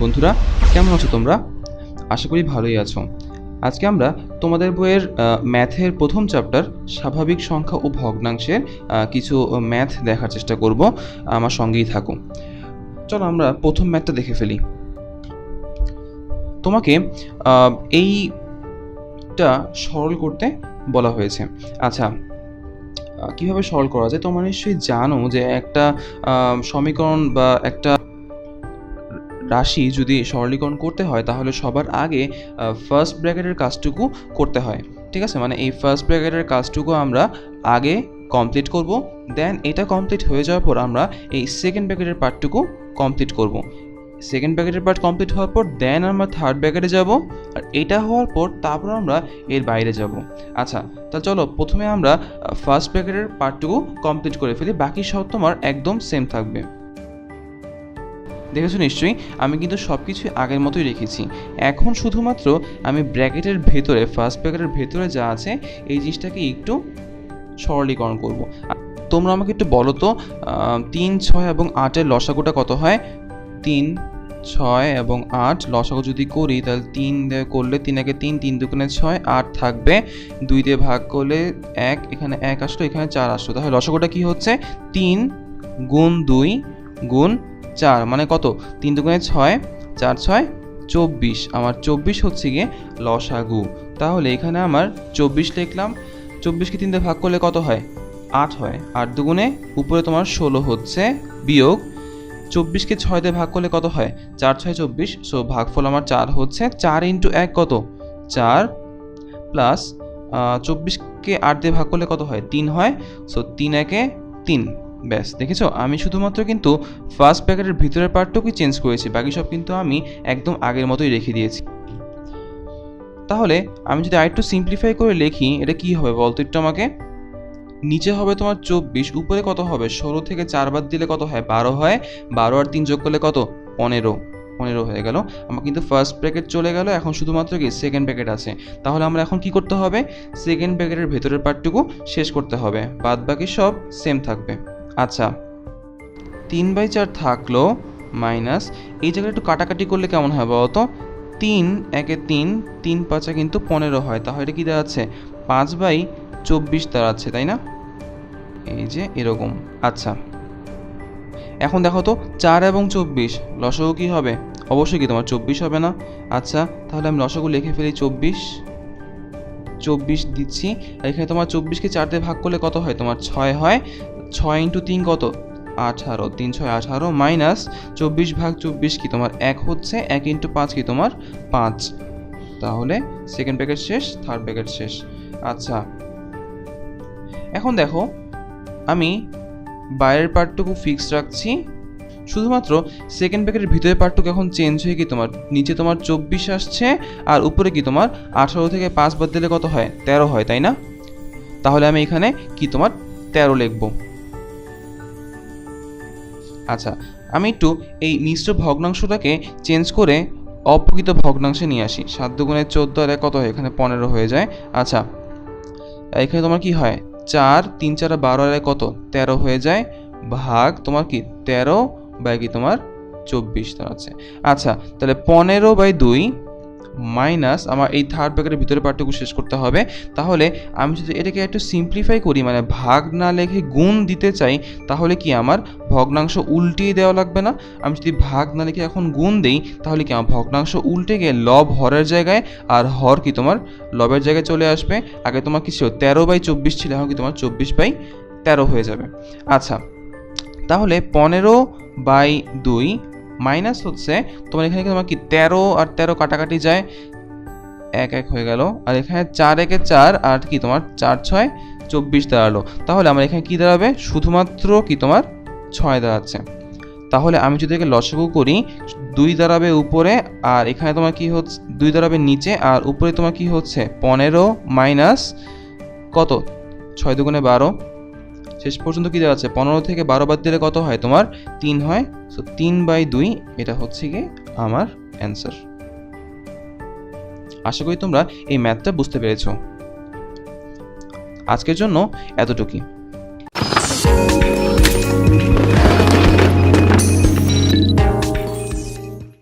বন্ধুরা, কেমন আছো তোমরা? আশা করি ভালোই আছো। আজকে আমরা তোমাদের বইয়ের ম্যাথের প্রথম চ্যাপ্টার স্বাভাবিক সংখ্যা ও ভগ্নাংশের কিছু ম্যাথ দেখার চেষ্টা করব। আমার সঙ্গেই থাকো। চলো আমরা প্রথম ম্যাথটা দেখে ফেলি। তোমাকে এইটা সরল করতে বলা হয়েছে। আচ্ছা কীভাবে সরল করা যায়? তোমরা নিশ্চয়ই জানো যে একটা সমীকরণ বা একটা রাশি যদি সরলীকরণ করতে হয়, তাহলে সবার আগে ফার্স্ট ব্র্যাকেটের কাজটুকু করতে হয়। ঠিক আছে? মানে এই ফার্স্ট ব্র্যাকেটের কাজটুকু আমরা আগে কমপ্লিট করব দেন এটা কমপ্লিট হয়ে যাওয়ার পর আমরা এই সেকেন্ড ব্র্যাকেটের পার্টটুকু কমপ্লিট করব। সেকেন্ড ব্র্যাকেটের পার্ট কমপ্লিট হওয়ার পর দেন আমরা থার্ড ব্র্যাকেটে যাব। আর এটা হওয়ার পর, তারপর আমরা এর বাইরে যাব। আচ্ছা তা চলো, প্রথমে আমরা ফার্স্ট ব্র্যাকেটের পার্টটুকু কমপ্লিট করে ফেলি। বাকি সব তোমার একদম সেম থাকবে। দেখেছ নিশ্চয়ই? আমি কিন্তু সব কিছু আগের মতোই রেখেছি। এখন শুধুমাত্র আমি ব্র্যাকেটের ভেতরে ফার্স্ট ব্র্যাকেটের ভেতরে যা আছে, এই জিনিসটাকে একটু সরলীকরণ করব। তোমরা আমাকে একটু বলো তো তিন, ছয় এবং আটের লসাগুটা কত হয়? তিন ছয় এবং আট লসাগু যদি করি, তাহলে তিন দিয়ে করলে তিন একে তিন তিন দুগুণে ছয়, আট থাকবে। দুই দিয়ে ভাগ করলে এক, এখানে এক আসলো, এখানে চার আসলো। তাহলে লসাগুটা কি হচ্ছে? তিন গুণ দুই গুণ চার মানে কত? তিন দুগুণে ছয়, চার ছয়, চব্বিশ। আমার চব্বিশ হচ্ছে গিয়ে লসাগু। তাহলে এখানে আমার চব্বিশ লিখলাম। চব্বিশকে তিন দিয়ে ভাগ করলে কত হয়? আট হয়। আট দুগুণে উপরে তোমার ষোলো হচ্ছে বিয়োগ চব্বিশকে ছয় দিয়ে ভাগ করলে কত হয়? চার, ছয়, চব্বিশ। সো ভাগফল আমার চার হচ্ছে চার ইন্টু এক কত? চার প্লাস চব্বিশকে আট দিয়ে ভাগ করলে কত হয়? তিন হয়। সো তিন একে তিন। ব্যাস, দেখেছ? আমি শুধুমাত্র কিন্তু ফার্স্ট প্যাকেটের ভিতরের পার্টটুকুই চেঞ্জ করেছি, বাকি সব কিন্তু আমি একদম আগের মতোই রেখে দিয়েছি। তাহলে, আমি যদি আরেকটু সিম্পলিফাই করে লিখি, এটা কি হবে বলতো একটু আমাকে? নিচে হবে তোমার চব্বিশ, উপরে কত হবে? ষোলো থেকে চার বাদ দিলে কত হয়? বারো হয়। বারো আর তিন যোগ করলে কত? পনেরো। পনেরো হয়ে গেল। আমার কিন্তু ফার্স্ট ব্র্যাকেট চলে গেল। এখন শুধুমাত্র কি? সেকেন্ড ব্র্যাকেট আছে। তাহলে আমরা এখন কি করতে হবে? সেকেন্ড ব্র্যাকেটের ভেতরের পার্টটুকু শেষ করতে হবে। বাদ বাকি সব সেম থাকবে। আচ্ছা। তিন বাই চার থাকল মাইনাস এই জায়গায় একটু কাটাকাটি করলে কেমন হয় বলতো? তিন, একে তিন তিন পাঁচা কিন্তু পনেরো হয়। তাহলে এটা কি দাঁড়াচ্ছে পাঁচ বাই চব্বিশ দাঁড়াচ্ছে তাই না? এই যে এরকম। আচ্ছা। এখন দেখো তো, চার এবং চব্বিশ, লসগু কি হবে? অবশ্যই কি তোমার চব্বিশ হবে না? আচ্ছা তাহলে আমি লসগু লিখে ফেলি চব্বিশ। চব্বিশ দিচ্ছি। এখানে তোমার চব্বিশকে চার দিয়ে ভাগ করলে কত হয়? তোমার ছয় হয়। ছয় ইন্টু তিন কত? আঠারো। তিন, ছয়, আঠারো মাইনাস চব্বিশ ভাগ চব্বিশ কি তোমার এক হচ্ছে? এক ইন্টু পাঁচ কি তোমার? পাঁচ। তাহলে সেকেন্ড প্যাকেট শেষ, থার্ড প্যাকেট শেষ। আচ্ছা এখন দেখো, আমি বাইরের পার্টটুকু ফিক্স রাখছি। শুধুমাত্র সেকেন্ড প্যাকেটের ভিতরের পার্টটুকু এখন চেঞ্জ হয়ে কি তোমার, নিচে তোমার চব্বিশ আসছে, আর উপরে কি তোমার আঠারো থেকে পাঁচ বাদ দিলে কত হয়? তেরো হয়, তাই না? তাহলে আমি এখানে কি তোমার তেরো লিখব। আচ্ছা আমি একটু এই মিশ্র ভগ্নাংশটাকে চেঞ্জ করে অপ্রকৃত ভগ্নাংশে নিয়ে আসি। সাত দুগুণে চোদ্দ আর কত হয়? এখানে পনেরো হয়ে যায়। আচ্ছা এখানে তোমার কি হয়? চার, তিন, চার বারো, আর কত? তেরো হয়ে যায় ভাগ তোমার কি? তেরো বাই কি তোমার? চব্বিশ আছে আচ্ছা তাহলে পনেরো বাই দুই মাইনাস আমার এই থার্ড ব্র্যাকেটের ভিতরে পার্টটুকু শেষ করতে হবে। তাহলে আমি যদি এটাকে একটু সিম্পলিফাই করি মানে ভাগ না লেখে গুণ দিতে চাই, তাহলে কি আমার ভগ্নাংশ উল্টিয়ে দেওয়া লাগবে না? আমি যদি ভাগ না লিখে এখন গুণ দিই, তাহলে কি আমার ভগ্নাংশ উল্টে গিয়ে লব হরের জায়গায়, আর হর কি তোমার লবের জায়গায় চলে আসবে? আগে তোমার কি ছিল? তেরো বাই চব্বিশ ছিল, এখন কি তোমার চব্বিশ বাই তেরো হয়ে যাবে। আচ্ছা তাহলে পনেরো বাই দুই মাইনাস হচ্ছে তোমার এখানে তোমার কি তেরো আর তেরো কাটাকাটি যায়, এক এক হয়ে গেল। আর এখানে চার একে চার আর কি তোমার চার ছয় চব্বিশ দাঁড়াল। তাহলে আমার এখানে কি দাঁড়াবে? শুধুমাত্র কি তোমার ছয় দাঁড়াচ্ছে। তাহলে আমি যদি একে লসগু করি, দুই দাঁড়াবে উপরে আর এখানে তোমার কি হচ্ছে, দুই দাঁড়াবে নিচে আর উপরে তোমার কি হচ্ছে, পনেরো মাইনাস কত? ছয় দুগুণে বারো। শেষ পর্যন্ত কি দেওয়া আছে? পনেরো থেকে বারো বাদ দিলে কত হয়? তোমার তিন হয়। সো তিন বাই দুই, এটা হচ্ছে কি আমার অ্যান্সার আশা করি তোমরা এই ম্যাথটা বুঝতে পেরেছ। আজকের জন্য এতটুকুই।